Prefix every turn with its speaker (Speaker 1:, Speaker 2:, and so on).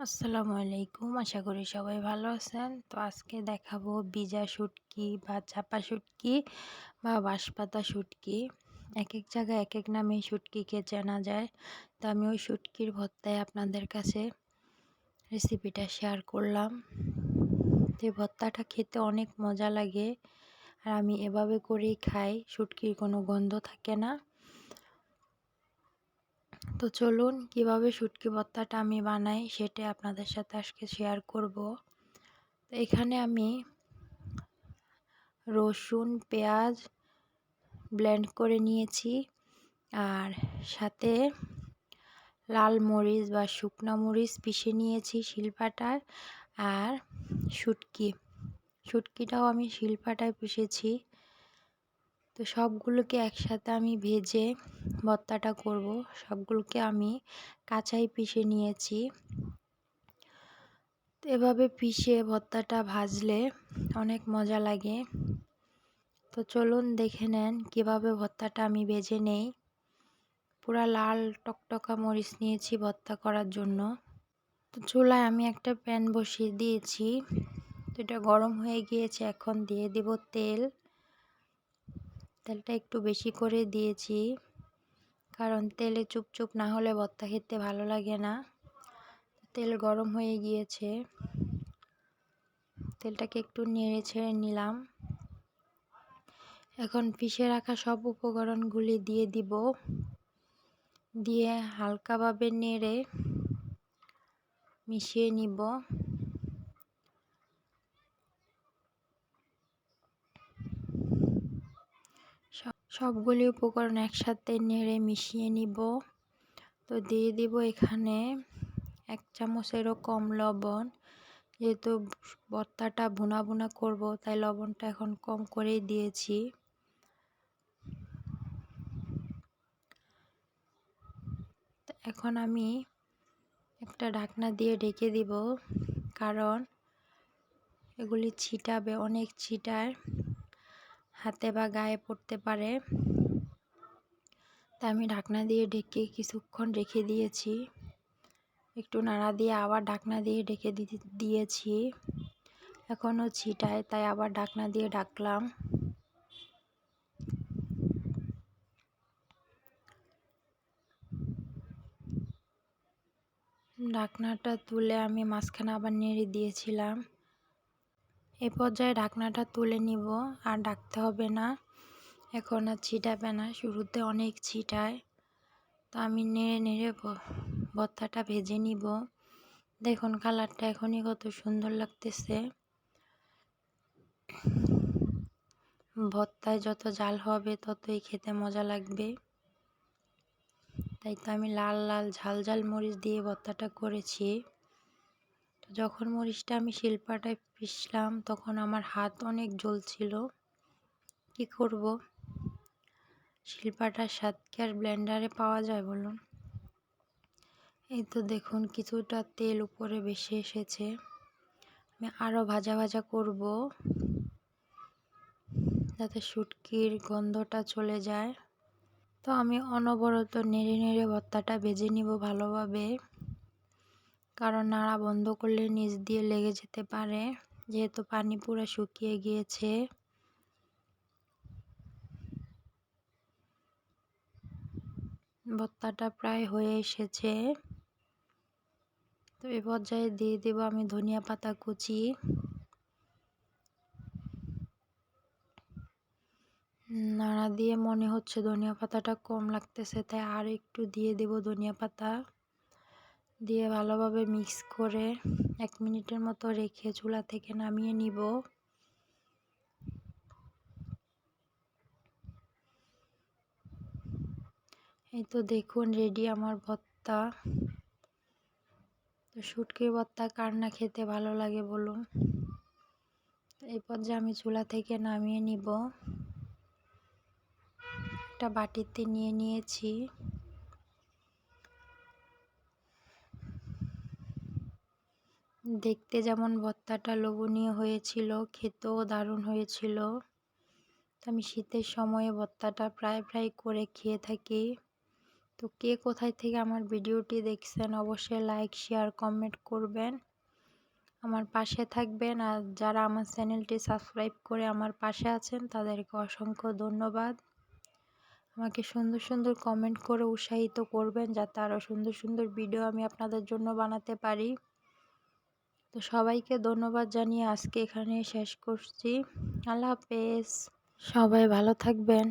Speaker 1: আসসালামু আলাইকুম। আশা করি সবাই ভালো আছেন। তো আজকে দেখাবো বিজা শুটকি বা চাপা শুটকি বা বাঁশপাতা শুটকি। এক এক জায়গায় এক এক নামে শুটকিকে চেনা যায়। তো আমি ওই শুটকির ভর্তায় আপনাদের কাছে রেসিপিটা শেয়ার করলাম। তো এই ভর্তাটা খেতে অনেক মজা লাগে। আর আমি এভাবে করেই খাই। শুটকির কোনো গন্ধ থাকে না। তো চলুন কীভাবে শুটকি ভর্তাটা আমি বানাই সেটা আপনাদের সাথে আজকে শেয়ার করব। তো এখানে আমি রসুন, পেঁয়াজ ব্লেন্ড করে নিয়েছি আর সাথে লাল মরিচ বা শুকনা মরিচ পিষে নিয়েছি শিলপাটায় আর শুটকি। শুটকিটাও আমি শিলপাটায় পিষেছি। তো সবগুলোকে একসাথে আমি ভেজে ভর্তাটা করব। সবগুলোকে আমি কাঁচাই পিষে নিয়েছি। এভাবে পিষে ভর্তাটা ভাজলে অনেক মজা লাগে। তো চলুন দেখে নেন কীভাবে ভর্তাটা আমি ভেজে নেই। পুরা লাল টকটকা মরিচ নিয়েছি ভর্তা করার জন্য। তো চুলায় আমি একটা প্যান বসিয়ে দিয়েছি। তো এটা গরম হয়ে গিয়েছে, এখন দিয়ে দিব তেল। তেলটা একটু বেশি করে দিয়েছি। কারণ তেলে চুপচুপ না হলে ভর্তা খেতে ভালো লাগে না। তেল গরম হয়ে গিয়েছে। তেলটাকে একটু নেড়ে ছেড়ে নিলাম। এখন পিষে রাখা সব উপকরণগুলি দিয়ে দিব। দিয়ে হালকাভাবে নেড়ে মিশিয়ে নিব। সবগুলি উপকরণ একসাথে নেড়ে মিশিয়ে নিব। তো দিয়ে দিব এখানে এক চামচেরও কম লবণ। যেহেতু ভর্তাটা ভুনা ভুনা করব, তাই লবণটা এখন কম করেই দিয়েছি। এখন আমি একটা ঢাকনা দিয়ে ঢেকে দিব, কারণ এগুলি ছিটাবে, অনেক ছিটায়। হাতে বা গায়ে পড়তে পারে। তা আমি ঢাকনা দিয়ে ঢেকে কিছুক্ষণ রেখে দিয়েছি। একটু নাড়া দিয়ে আবার ঢাকনা দিয়ে ঢেকে দিয়েছি। এখনও ছিটায়, তাই আবার ঢাকনা দিয়ে ডাকলাম। ঢাকনাটা তুলে আমি মাঝখানে আবার নেড়ে দিয়েছিলাম। এ পর্যায়ে ঢাকনাটা তুলে নিব, আর ডাকতে হবে না। এখন আর ছিটাবে না, শুরুতে অনেক ছিটায়। তো আমি নেড়ে নেড়ে ভর্তাটা ভেজে নিব। দেখুন কালারটা এখনই কত সুন্দর লাগতেছে। ভর্তায় যত জাল হবে, ততই খেতে মজা লাগবে। তাই তো আমি লাল লাল, ঝাল ঝাল মরিচ দিয়ে ভর্তাটা করেছি। তো যখন মরিচটা আমি শিল্পাটায় পিষলাম তখন আমার হাত অনেক জ্বলছিল। কি করব? শিল্পাটার স্বাদ কি আর ব্লেন্ডারে পাওয়া যায় বলুন। এই তো দেখুন, কিছুটা তেল উপরে বেশি এসেছে। আমি আরও ভাজা ভাজা করব, যাতে শুটকির গন্ধটা চলে যায়। তো আমি অনবরত নেড়ে নেড়ে ভর্তাটা ভেজে নিব ভালোভাবে, কারণ নাড়া বন্ধ করলে নিচ দিয়ে লেগে যেতে পারে। যেহেতু পানি পুরো শুকিয়ে গিয়েছে। ভর্তাটা প্রায় হয়ে এসেছে। তো এই পর্যায়ে দিয়ে দেব আমি ধনিয়া পাতা কুচি। নাড়া দিয়ে মনে হচ্ছে ধনিয়া পাতাটা কম লাগতেছে, তাই আর একটু দিয়ে দেব ধনিয়া পাতা। দিয়ে ভালোভাবে মিক্স করে এক মিনিটের মতো রেখে চুলা থেকে নামিয়ে নিব। এই তো দেখুন রেডি আমার ভর্তা। তো শুটকির ভর্তা কার না খেতে ভালো লাগে বলুন? এই পর্যায়ে আমি চুলা থেকে নামিয়ে নিব। একটা বাটিতে নিয়ে নিয়েছি। দেখতে যেমন ভর্তাটা লোভনীয় হয়েছিল, খেতেও দারুণ হয়েছিল। তো আমি শীতের সময়ে ভর্তাটা প্রায় প্রায় করে খেয়ে থাকি। তো কে কোথায় থেকে আমার ভিডিওটি দেখছেন অবশ্যই লাইক শেয়ার কমেন্ট করবেন। আমার পাশে থাকবেন আর যারা আমার চ্যানেলটি সাবস্ক্রাইব করে আমার পাশে আছেন, তাদেরকে অসংখ্য ধন্যবাদ। আমাকে সুন্দর সুন্দর কমেন্ট করে উৎসাহিত করবেন, যাতে আরও সুন্দর সুন্দর ভিডিও আমি আপনাদের জন্য বানাতে পারি। তো সবাইকে ধন্যবাদ জানিয়ে আজকে এখানে শেষ করছি। আল্লাহ হাফেজ। সবাই ভালো থাকবেন।